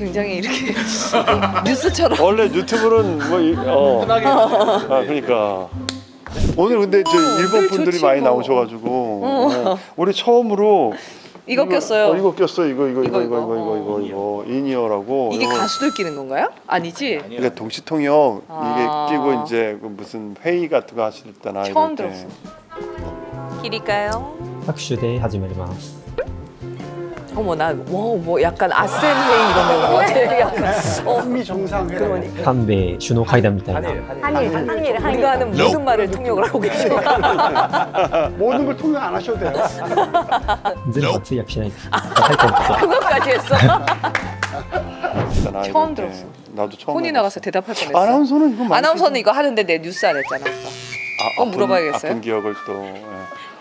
유튜브를 굉장히 이렇게 뉴스처럼 원래 유튜브는 뭐 이- 어. 아 그러니까 오늘 근데 저 일본 늘 분들이 좋지 많이 뭐. 나오셔가지고 어, 우리 처음으로 이거 꼈어요. 어, 이거 꼈어 이거 이거 이거 이거, 이거 이거 이거. 이거 이거 이거 인이어라고 이게 이거 가수들 끼는 건가요? 아니지? 그러니까 동시통역 아. 이게 끼고 이제 그 무슨 회의 같은 거 하실 때나 처음 이럴 때 들었어. 길일까요? 拍手で始まります。 어머 난뭐뭐 뭐 약간 아센 회의 이런 거 같아. 아, 네. 어, 한미 정상회담. 한미 주노회담 미たい 한일, 한일 한일 한일 우리가 하는 모든 말을 통역을 하고 계셔. 모든 걸 통역 안 하셔도 돼요. 이제는 같이 약시나이. 그것까지 했어. 처음 들었어. 네. 나도 처음. 혼이 나가서 대답할 뻔했어. 아나운서는 이거 아나운서는 이거 하는데 내 뉴스 안 했잖아. 아, 어 물어봐야겠어요. 아픈 기억을 또. 예.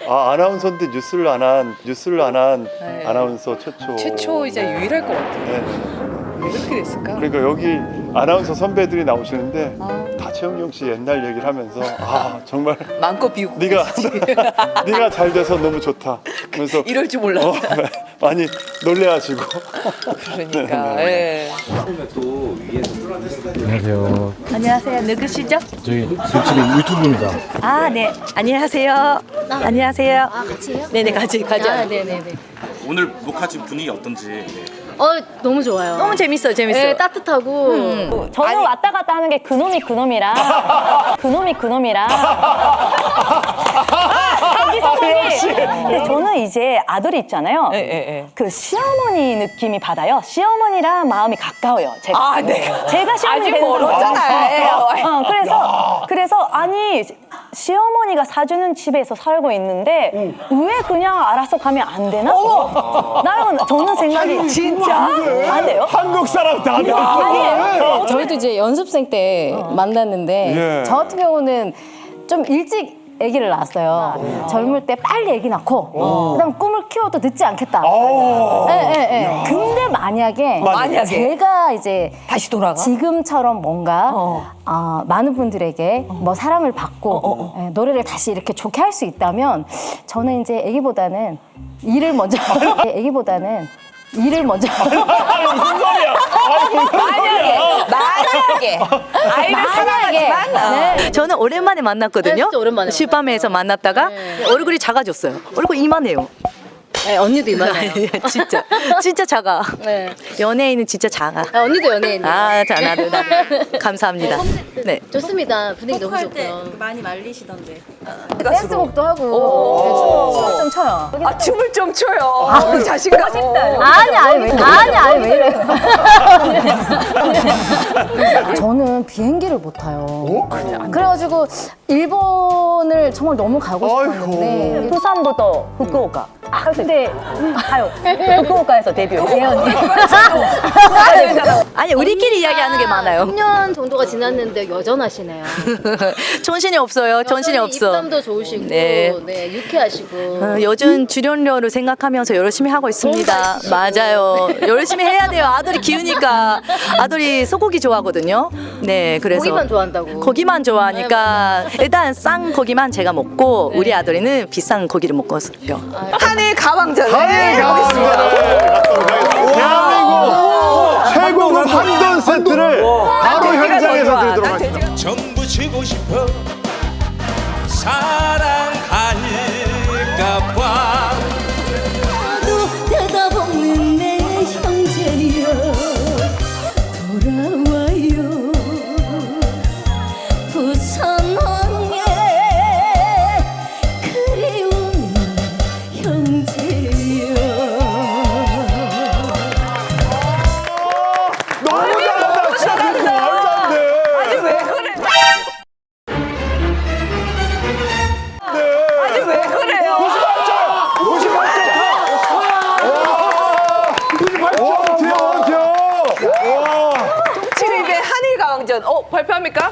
예. 아 아나운서인데 뉴스를 안 한 뉴스를 안 한 네. 아나운서 최초. 최초이자 유일할 것 같아. 네, 네, 네. 왜 이렇게 됐을까? 그러니까 여기 아나운서 선배들이 나오시는데 아, 다 최영경 씨 옛날 얘기를 하면서 아 정말 마음껏 비우고 네가. 네가 잘 돼서 너무 좋다. 그래서 이럴 줄 몰랐다. 어, 많이 놀래하시고. 그러니까. 네, 예. 안녕하세요. 안녕하세요. 누구시죠? 저희 지금 유튜브입니다. 아, 네. 안녕하세요. 안녕하세요. 아, 같이요? 네네, 같이 가자. 아, 네네네. 오늘 녹화 지금 분위기 어떤지 어, 너무 좋아요. 너무 재밌어, 재밌어. 네, 따뜻하고. 저는 왔다 갔다 하는 게 그놈이 그놈이라 그놈이 그놈이라 근데 저는 이제 아들이 있잖아요 예, 예, 예. 그 시어머니 느낌이 받아요 시어머니랑 마음이 가까워요 제가 아, 네. 제가 시어머니 아직 되는 멀었잖아요. 어, 그래서 그래서 아니 시어머니가 사주는 집에서 살고 있는데 왜 그냥 알아서 가면 안 되나? 나는 저는 생각이 진짜 안 돼요? 한국 사람 다 아니에요. 저희도 이제 연습생 때 만났는데, 예. 저 같은 경우는 좀 일찍 아기를 낳았어요. 젊을 때 빨리 아기 낳고, 그다음 꿈을 키워도 늦지 않겠다. 예, 예, 예. 근데 만약에, 만약에. 제가 이제 다시 돌아가? 지금처럼 뭔가 어. 어, 많은 분들에게 뭐 사랑을 받고 예, 노래를 다시 이렇게 좋게 할 수 있다면 저는 이제 아기보다는 일을 먼저 아기보다는 일을 먼저 만약에 만약에 아이를 사랑하지만 네. 저는 오랜만에 만났거든요. 네, 진짜 오랜만에 슈밤에서 만났다가 네. 얼굴이 작아졌어요. 얼굴 이만해요. 네, 언니도 이만해요. 진짜. 진짜 작아. 네. 연예인은 진짜 작아. 아, 언니도 연예인. 아, 자, 나도, 나도. 감사합니다. 네. 좋습니다. 분위기 너무 좋고요. 많이 말리시던데. 댄스곡도 하고 춤좀 춰요. 아 춤을 좀 춰요. 아, 자신감. 어. 아니 아니 왜 아니 아니 왜 이래? 저는 비행기를 못 타요. 그래가지고 일본을 정말 너무 가고 싶었는데 부산부터 후쿠오카. 아, 근데 가요. 후쿠오카에서 데뷔. 예 언니. 아니, 우리끼리 이야기하는 게 많아요. 3년 정도가 지났는데 여전하시네요. 정신이 없어요. 정신이 없어. 입담도 좋으시고 네. 네, 유쾌하시고 어, 요즘 출연료를 생각하면서 열심히 하고 있습니다. 맞아요. 열심히 해야 돼요. 아들이 키우니까 아들이 소고기 좋아하거든요. 네, 그래서 고기만 좋아한다고. 고기만 좋아하니까 일단 싼 고기만 제가 먹고 우리 아들이는 비싼 고기를 먹거든요. 한일 가왕전. 한일 가왕전. 일 가왕전. 어 발표합니까?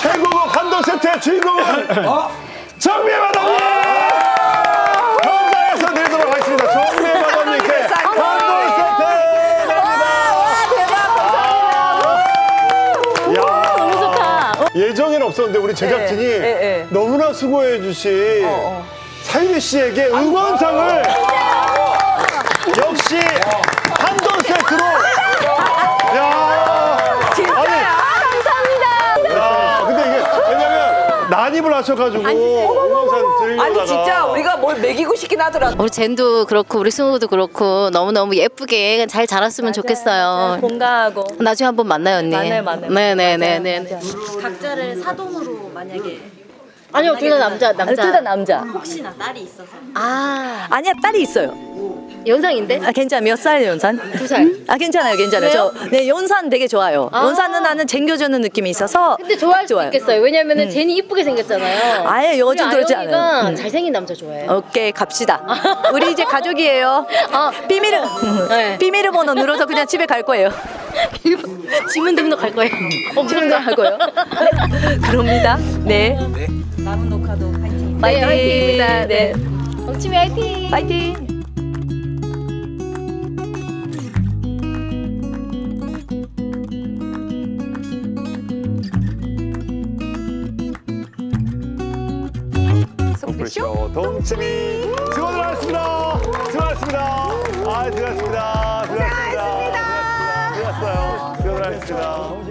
최고급 한돈 세트의 주인공은 정미애 마담님! 현장에서 드리도록 하겠습니다. 정미애 마담님께 한돈 세트 드립니다. 너무 좋다. 예정에는 없었는데 우리 제작진이 예, 예, 예. 너무나 수고해 주신 어. 사유리 씨에게 응원상을 역시 한돈 세트로 하셔가지고 동영상 들려다가 아니 진짜 우리가 뭘 먹이고 싶긴 하더라. 우리 젠도 그렇고 우리 승우도 그렇고 너무 너무 예쁘게 잘 자랐으면 좋겠어요. 공감하고. 나중에 한번 만나요 언니. 만나요, 만나요. 네네네네. 각자를 사돈으로 만약에 아니요 둘 다 남자 남자. 둘 다 남자. 혹시나 딸이 있어서 아 아니야 딸이 있어요. 연상인데? 아 괜찮아 몇 살 연산? 두 살. 아 괜찮아요 괜찮아요. 저네 연산 되게 좋아요. 아. 연산은 나는 쟁겨주는 느낌이 있어서 근데 좋아할 좋아요. 있겠어요. 왜냐면은 제니 이쁘게 생겼잖아요. 아예 요즘 우리 그러지 아영이가 않아요. 음. 잘생긴 남자 좋아해요. 오케이 갑시다. 우리 이제 가족이에요. 아, 비밀을 네. 비밀을 번호 눌러서 그냥 집에 갈 거예요. 지문 등록 갈 거예요. 지금 갈 거예요. 그럽니다. 네. 남은 녹화도 파이팅. 네, 화이팅입니다. 네. 엉치미 화이팅. 파이팅. 동치미 수고하셨습니다. 수고하셨습니다. 하셨습니다.